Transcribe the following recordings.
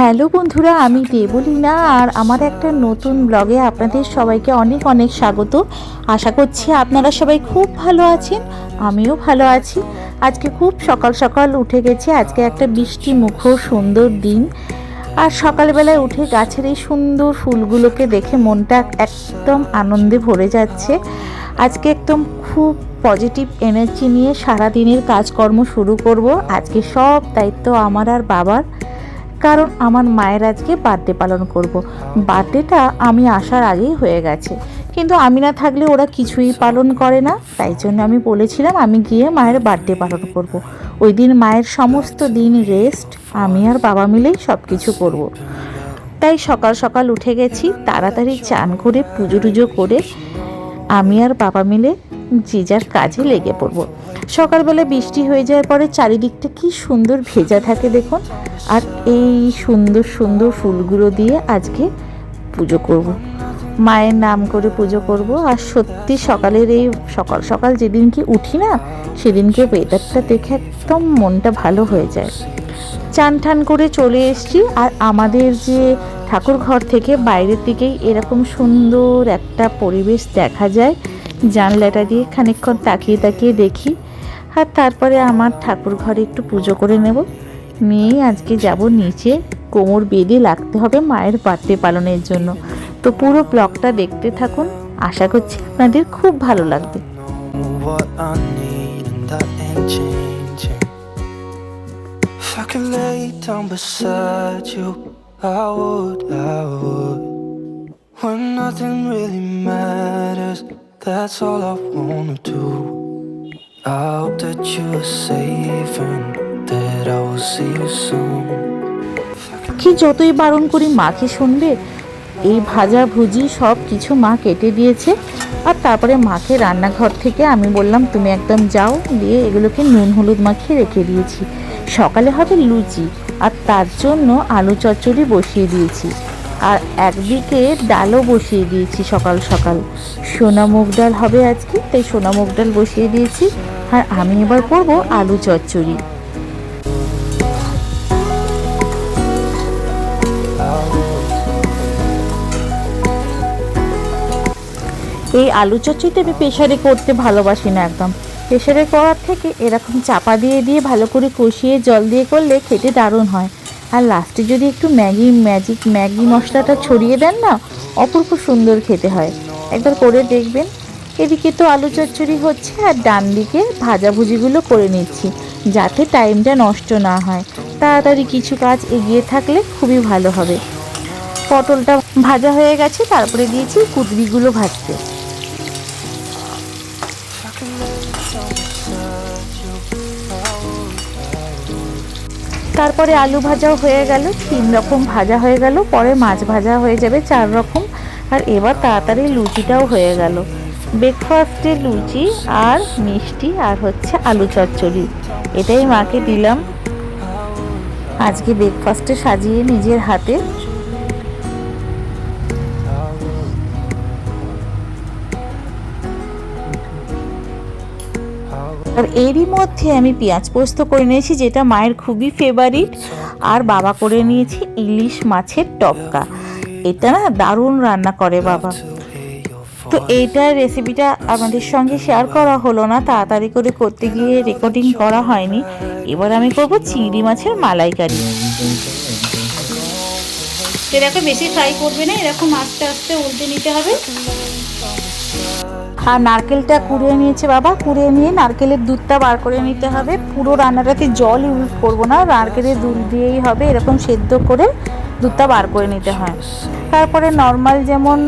Hello বন্ধুরা, আমি দেবলীনা আর আমার একটা নতুন ব্লগে আপনাদের সবাইকে অনেক অনেক স্বাগত। আশা করছি আপনারা সবাই খুব ভালো আছেন, আমিও ভালো আছি। আজকে খুব সকাল সকাল উঠে গেছি, আজকে একটা বৃষ্টি মুখর সুন্দর দিন। আর সকালবেলায় উঠে গাছের এই সুন্দর ফুলগুলোকে দেখে মনটা একদম আনন্দে ভরে যাচ্ছে। আজকে একদম খুব পজিটিভ এনার্জি নিয়ে সারাদিনের কাজকর্ম শুরু করব। আজকে সব দায়িত্ব আমার আর বাবার। কারণ আমার মায়ের আজকে বার্থডে পালন করব। বার্থডেটা আমি আসার আগেই হয়ে গেছে কিন্তু আমি না থাকলে ওরা কিছুই পালন করে না তাই জন্য আমি বলেছিলাম আমি গিয়ে মায়ের বার্থডে পালন করব। ওই দিন মায়ের সমস্ত দিন রেস্ট আমি আর বাবা মিলেই সব কিছু করব। তাই সকাল সকাল উঠে গেছি, তাড়াতাড়ি চান করে, পুজো টুজো করে আমি আর বাবা মিলে যে যার কাজে লেগে পড়ব। সকালবেলা বৃষ্টি হয়ে যাওয়ার পরে চারিদিকটা কি সুন্দর ভেজা থাকে দেখুন। আর এই সুন্দর সুন্দর ফুলগুলো দিয়ে আজকে পুজো করব। মায়ের নাম করে পুজো করব। আর সত্যি সকালের এই সকাল সকাল যেদিনকে উঠি না, সেদিনকে ওয়েদারটা দেখে একদম মনটা ভালো হয়ে যায়। চান ঠান করে চলে এসছি। আর আমাদের যে ঠাকুর ঘর থেকে বাইরের দিকেই এরকম সুন্দর একটা পরিবেশ দেখা যায়। জানলাটা দিয়ে খানিকক্ষণ তাকিয়ে তাকিয়ে দেখি আর তারপরে আমার ঠাকুর ঘরে একটু পুজো করে নেব। নিয়ে আজকে যাব নিচে। কোমর বেঁধে লাগতে হবে মায়ের বার্থডে পালনের জন্য। তো পুরো ব্লগটা দেখতে থাকুন। আশা করছি আপনাদের খুব ভালো লাগবে. When nothing really matters, that's all I wanna do. I hope that you're safe and that I will see you soon. কি যতই বারণ করি মাকে শুনবে এই ভাজা ভুজি সব কিছু মা কেটে দিয়েছে আর তারপরে মাকে রান্নাঘর থেকে আমি বললাম, তুমি একদম যাও, দিয়ে এগুলোকে নুন হলুদ মাখিয়ে রেখে দিয়েছি সকালে হবে লুচি, আর তার জন্য আলু চচ্চড়ি বসিয়ে দিয়েছি আর একদিকে ডালও বসিয়ে দিয়েছি সকাল সকাল। সোনা মুগ ডাল হবে আজকে, তাই সোনা মুগ ডাল বসিয়ে দিয়েছি। আর আমি এবার করব আলু চচ্চড়ি। এই আলু চচ্চড়িটা আমি প্রেশারে করতে ভালোবাসি না একদম। প্রেশারে করার থেকে এরকম চাপা দিয়ে দিয়ে ভালো করে কষিয়ে জল দিয়ে করলে খেতে দারুণ হয়। আর লাস্টে যদি একটু ম্যাগি ম্যাজিক ম্যাগি মশলাটা ছড়িয়ে দেন না, অপূর্ব সুন্দর খেতে হয়। একবার করে দেখবেন। এদিকে তো আলু চচ্চড়ি হচ্ছে আর ডান দিকে ভাজাভুজিগুলো করে নিচ্ছি, যাতে টাইমটা নষ্ট না হয়। তাড়াতাড়ি কিছু কাজ এগিয়ে থাকলে খুবই ভালো হবে। পটলটা ভাজা হয়ে গেছে, তারপরে দিয়েছি কুদরিগুলো ভাজতে। তারপরে আলু ভাজাও হয়ে গেল, তিন রকম ভাজা হয়ে গেল, পরে মাছ ভাজা হয়ে যাবে চার রকম। আর এবার তাড়াতাড়ি লুচিটাও হয়ে গেল। ব্রেকফাস্টে লুচি আর মিষ্টি আর হচ্ছে আলু চচ্চড়ি, এটাই মাকে দিলাম। আজকে ব্রেকফাস্টে সাজিয়ে নিজের হাতে। আর এরই মধ্যে আমি পেঁয়াজ পোস্ত করে নিয়েছি, যেটা মায়ের খুবই ফেভারিট আর বাবা করে নিয়েছি ইলিশ মাছের টপকা। এটা না দারুণ রান্না করে বাবা। তো এইটার রেসিপিটা আমাদের সঙ্গে শেয়ার করা হলো না, তাড়াতাড়ি করে করতে গিয়ে রেকর্ডিং করা হয়নি। এবার আমি করব চিংড়ি মাছের মালাইকারি। এরকম বেশি ফ্রাই করবে না, এরকম আস্তে আস্তে উল্টে নিতে হবে। আর নারকেলটা কুড়িয়ে নিয়েছে বাবা, কুড়িয়ে নিয়ে নারকেলের দুধটা বার করে নিতে হবে। পুরো রান্নাটাতে জল ইউজ করব না, নারকেলের দুধ দিয়েই হবে, এরকম সেদ্ধ করে দুধটা বার করে নিতে হয়। তারপরে নর্মাল যেমন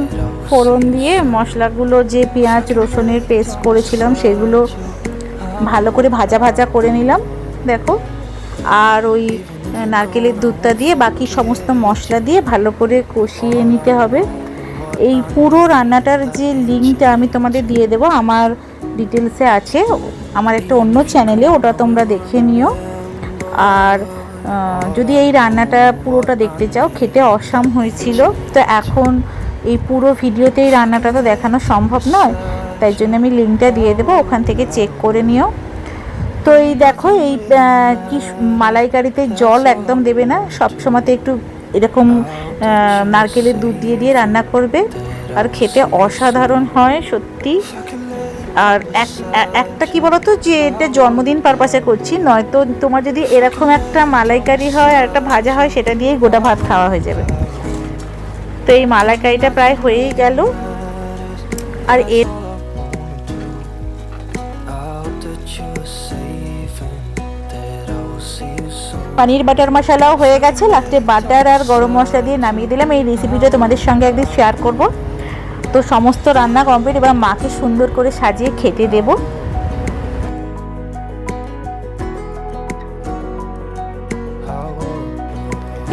ফোড়ন দিয়ে মশলাগুলো যে পেঁয়াজ, রসুনের পেস্ট করেছিলাম, সেগুলো ভালো করে ভাজা ভাজা করে নিলাম, দেখো। আর ওই নারকেলের দুধটা দিয়ে বাকি সমস্ত মশলা দিয়ে ভালো করে কষিয়ে নিতে হবে। এই পুরো রান্নাটার যে লিঙ্কটা আমি তোমাদের দিয়ে দেবো, আমার ডিটেলসে আছে। আমার একটা অন্য চ্যানেলে ওটা তোমরা দেখে নিও। আর যদি এই রান্নাটা পুরোটা দেখতে চাও, খেতে অসাম হয়েছিল। তো এখন এই পুরো ভিডিওতে এই রান্নাটা তো দেখানো সম্ভব নয়, তাই জন্য আমি লিঙ্কটা দিয়ে দেবো, ওখান থেকে চেক করে নিও। তো এই দেখো, এই কি মালাইকারিতে জল একদম দেবে না সব সময়তে একটু এরকম নারকেলের দুধ দিয়ে দিয়ে রান্না করবে। আর খেতে অসাধারণ হয়, সত্যি। আর একটা কি বলতো, যে এটা জন্মদিন পারপাসে করছি, নয়তো তোমার যদি এরকম একটা মালাইকারি হয় আর একটা ভাজা হয়, সেটা দিয়েই গোটা ভাত খাওয়া হয়ে যাবে। তো এই মালাইকারিটা প্রায় হয়েই গেল। আর এর পানির বাটার মশলাও হয়ে গেছে। লাস্টে বাটার আর গরম মশলা দিয়ে নামিয়ে দিলাম। এই রেসিপিটা তোমাদের সঙ্গে একদিন শেয়ার করব। তো সমস্ত রান্না কমপ্লিট এবার মাকে সুন্দর করে সাজিয়ে খেতে দেব।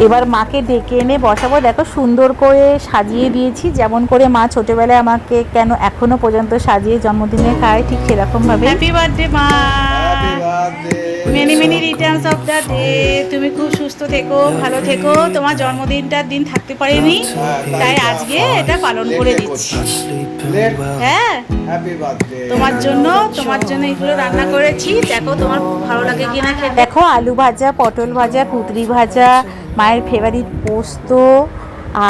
এবার মাকে ডেকে এনে বসাবো। দেখো সুন্দর করে সাজিয়ে দিয়েছি। যেমন করে মা ছোটবেলায় আমাকে কেন এখনও পর্যন্ত সাজিয়ে জন্মদিনে খায় ঠিক সেরকম ভাবে হ্যাপি বার্থডে মা many many returns of the day তুমি খুব সুস্থ থেকো, ভালো থেকো। তোমার জন্মদিনটার দিন থাকতে পারিনি। তাই আজকে এটা পালন করে দিচ্ছি। হ্যাঁ। তোমার জন্য তোমার জন্য এগুলো রান্না করেছি। দেখো তোমার ভালো লাগে কিনা দেখো, আলু ভাজা, পটল ভাজা কুতরি ভাজা, মায়ের ফেভারিট পোস্ত,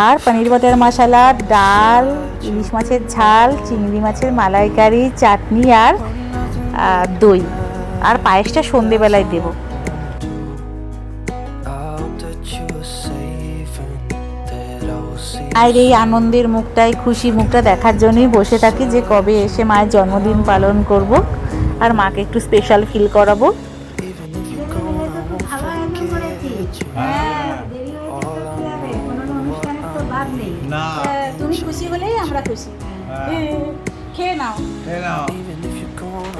আর পনির বাটার মশলা, ডাল, ইলিশ মাছের ঝাল, চিংড়ি মাছের মালাইকারি, চাটনি আর দই। আর পায়েসটা সন্ধেবেলায় দেবো। আর এই আনন্দের মুখটাই খুশি মুখটা দেখার জন্যই বসে থাকি যে কবে এসে মায়ের জন্মদিন পালন করব আর মাকে একটু স্পেশাল ফিল করাবো। তুমি খুশি হলেই আমরা খুশি। খেয়ে নাও। খেয়ে নাও।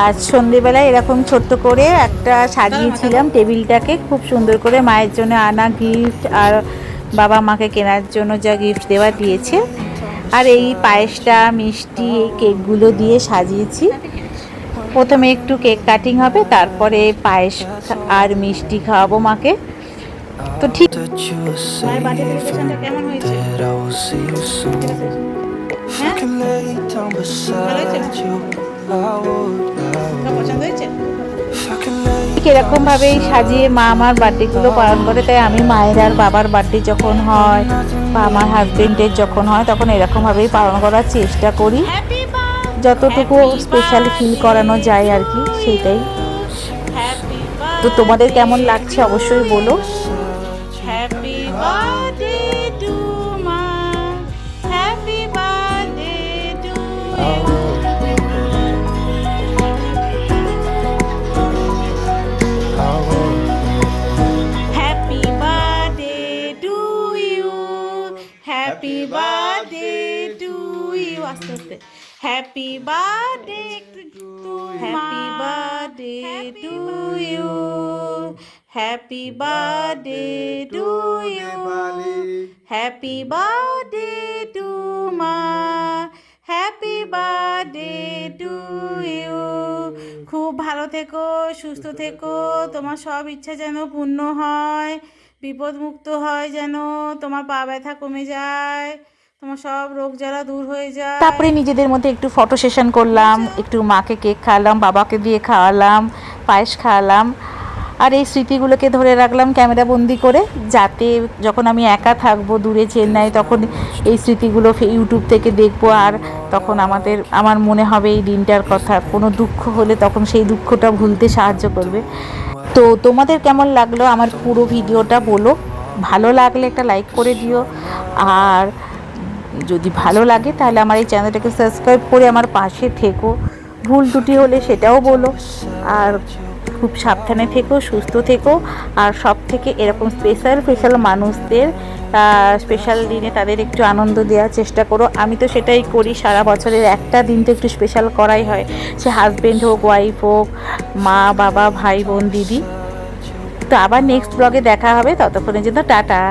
আজ সন্ধেবেলায় এরকম ছোট্ট করে একটা সাজিয়েছিলাম টেবিলটাকে খুব সুন্দর করে মায়ের জন্য আনা গিফট আর বাবা মাকে কেনার জন্য যা গিফট দেওয়া দিয়েছে। আর এই পায়েসটা মিষ্টি এই কেকগুলো দিয়ে সাজিয়েছি। প্রথমে একটু কেক কাটিং হবে তারপরে পায়েস আর মিষ্টি খাওয়াবো মাকে। তো ঠিক কেমন হয়েছে এরকম ভাবেই সাজিয়ে মা আমার বার্থডেগুলো পালন করে, তাই আমি মায়ের আর বাবার বার্থডে যখন হয় বা আমার হাজবেন্ডের যখন হয়, তখন এরকম ভাবেই পালন করার চেষ্টা করি। যতটুকু স্পেশাল ফিল করানো যায় আর কি সেটাই তো তোমাদের কেমন লাগছে অবশ্যই বলো। হ্যাপি বার্থডে টু ইউ আস্তে আস্তে happy birthday to happy birthday to you happy birthday to you happy birthday to মা হ্যাপি বার্থডে টু ইউ খুব ভালো থেকো সুস্থ থেকো। তোমার সব ইচ্ছা যেন পূর্ণ হয়। বিপদমুক্ত হয় যেন তোমার পা ব্যথা কমে যায় তোমার সব রোগ জ্বালা দূর হয়ে যায়। তারপরে নিজেদের মধ্যে একটু ফটো সেশন করলাম একটু মাকে কেক খাওয়ালাম বাবাকে দিয়ে খাওয়ালাম পায়েস খাওয়ালাম। আর এই স্মৃতিগুলোকে ধরে রাখলাম ক্যামেরা বন্দি করে যাতে যখন আমি একা থাকব দূরে চেন্নাই তখন এই স্মৃতিগুলো ইউটিউব থেকে দেখব। আর তখন আমাদের আমার মনে হবে এই দিনটার কথা। কোনো দুঃখ হলে তখন সেই দুঃখটা ভুলতে সাহায্য করবে। তো তোমাদের কেমন লাগল আমার পুরো ভিডিওটা বলো? ভালো লাগলে একটা লাইক করে দিও। আর যদি ভালো লাগে তাহলে আমার এই চ্যানেলটাকে সাবস্ক্রাইব করে আমার পাশে থেকো। ভুল ত্রুটি হলে সেটাও বলো। আর খুব সাবধানে থেকো, সুস্থ থেকো। আর সব থেকে এরকম স্পেশাল স্পেশাল মানুষদের স্পেশাল দিনে তাদের একটু আনন্দ দেওয়ার চেষ্টা করো। আমি তো সেটাই করি, সারা বছরের একটা দিন তো একটু স্পেশাল করাই হয়। সে হাজব্যান্ড হোক ওয়াইফ হোক, মা, বাবা, ভাই, বোন, দিদি। তো আবার নেক্সট ব্লগে দেখা হবে, ততক্ষণের জন্য টাটা।